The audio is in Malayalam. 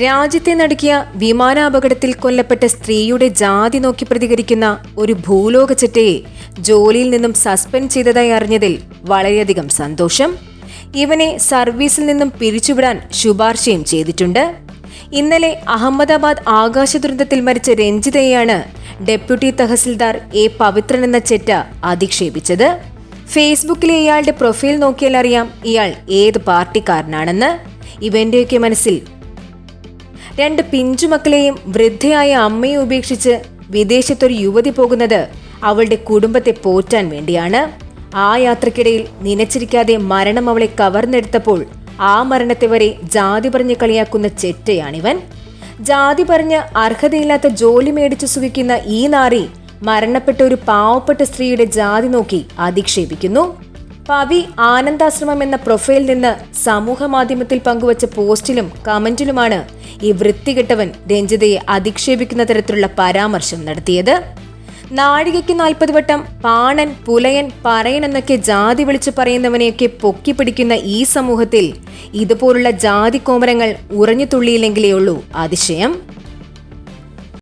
രാജ്യത്തെ നടുക്കിയ വിമാനാപകടത്തിൽ കൊല്ലപ്പെട്ട സ്ത്രീയുടെ ജാതി നോക്കി പ്രതികരിക്കുന്ന ഒരു ഭൂലോക ചെറ്റയെ ജോലിയിൽ നിന്നും സസ്പെൻഡ് ചെയ്തതായി അറിഞ്ഞതിൽ വളരെയധികം സന്തോഷം. ഇവനെ സർവീസിൽ നിന്നും പിരിച്ചുവിടാൻ ശുപാർശയും ചെയ്തിട്ടുണ്ട്. ഇന്നലെ അഹമ്മദാബാദ് ആകാശ ദുരന്തത്തിൽ മരിച്ച രഞ്ജിതയെയാണ് ഡെപ്യൂട്ടി തഹസിൽദാർ എ പവിത്രൻ എന്ന ചെറ്റ അധിക്ഷേപിച്ചത്. ഫേസ്ബുക്കിലെ ഇയാളുടെ പ്രൊഫൈൽ നോക്കിയാൽ അറിയാം ഇയാൾ ഏത് പാർട്ടിക്കാരനാണെന്ന്. ഇവന്റെയൊക്കെ മനസ്സിൽ രണ്ട് പിഞ്ചുമക്കളെയും വൃദ്ധയായ അമ്മയെ ഉപേക്ഷിച്ച് വിദേശത്തൊരു യുവതി പോകുന്നത് അവളുടെ കുടുംബത്തെ പോറ്റാൻ വേണ്ടിയാണ്. ആ യാത്രക്കിടയിൽ നനച്ചിരിക്കാതെ മരണം അവളെ കവർന്നെടുത്തപ്പോൾ ആ മരണത്തെ വരെ ജാതി പറഞ്ഞ് കളിയാക്കുന്ന ചെറ്റയാണിവൻ. ജാതി പറഞ്ഞ് അർഹതയില്ലാത്ത ജോലി മേടിച്ചു സുഖിക്കുന്ന ഈ നാറി മരണപ്പെട്ട ഒരു പാവപ്പെട്ട സ്ത്രീയുടെ ജാതി നോക്കി അധിക്ഷേപിക്കുന്നു പവി ആനന്ദാശ്രമം എന്ന പ്രൊഫൈൽ നിന്ന് സമൂഹ മാധ്യമത്തിൽ പങ്കുവച്ച പോസ്റ്റിലും കമന്റിലുമാണ് ഈ വൃത്തികെട്ടവൻ രഞ്ജിതയെ അധിക്ഷേപിക്കുന്ന തരത്തിലുള്ള പരാമർശം നടത്തിയത്. നാഴികയ്ക്ക് നാൽപ്പത് വട്ടം പാണൻ പുലയൻ പറയൻ എന്നൊക്കെ ജാതി വിളിച്ചു പറയുന്നവനെയൊക്കെ പൊക്കി പിടിക്കുന്ന ഈ സമൂഹത്തിൽ ഇതുപോലുള്ള ജാതി കോമരങ്ങൾ ഉറഞ്ഞു തുള്ളിയില്ലെങ്കിലേ ഉള്ളൂ അതിശയം.